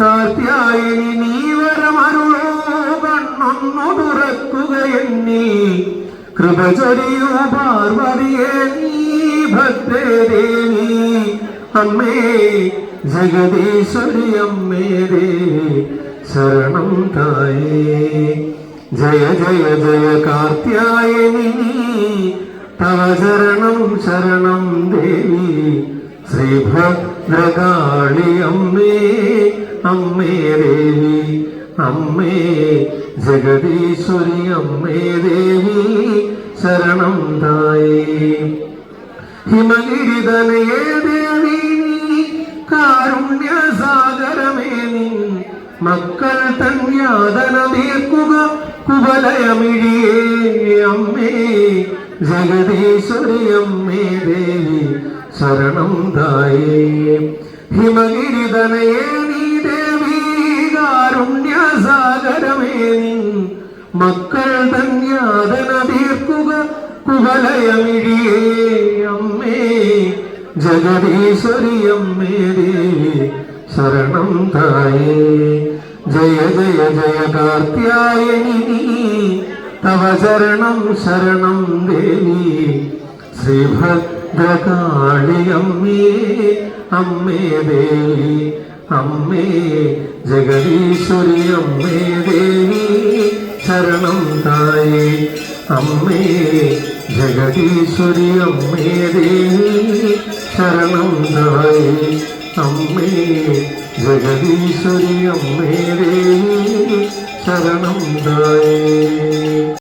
കാശാത്യായി നീ വരമരുളോ കണ്ണൊന്നു തുറക്കുകയെന്നീ കൃപ ചൊരിയൂ പാർവതിയെ നീ ഭക്തേ ദേവി അമ്മേ ജഗദീശ്വരി അമ്മേരേ ശരണം തായേ. ജയ ജയ ജയ കാർത്യായനി തവ ശരണം ശരണം ദേവി. ശ്രീഭദ്രകാളി അമ്മേ അമ്മേ ദേവി അമ്മേ ജഗദീശ്വരി അമ്മേ ദേവി ശരണം തായേ. ഹിമഗിരിതലയേ ദേവി നീ കാരുണ്യസാഗരമേ നിൻ മക്കൾ തൻ യാതന തീർക്കുക കുവലയമിഴിയേ. അമ്മേ ജഗദീശ്വരി അമ്മേ ദേവി ശരണം തായേ. ഹിമഗിരിതനയേ മക്കൾ തൻ യാതന തീർക്കുക കുവലയമിഴിയേ അമ്മേ. ജഗദീശ്വരി അമ്മേ ദേവി ശരണം തായേ. ജയ ജയ ജയ കാർത്യായനി തവ ശരണം ശരണം ദേവി. ശ്രീഭദ്രകാളി അമ്മേ അമ്മേ ദേവി അമ്മേ. ജഗദീശ്വരി അമ്മേ ദേവി. ശരണം തായേ. അമ്മേ ജഗതീശ്വരി അമ്മേ ദേവി ശരണം തായേ. അമ്മേ ജഗതീശ്വരി അമ്മേ ദേവി ശരണം തായേ.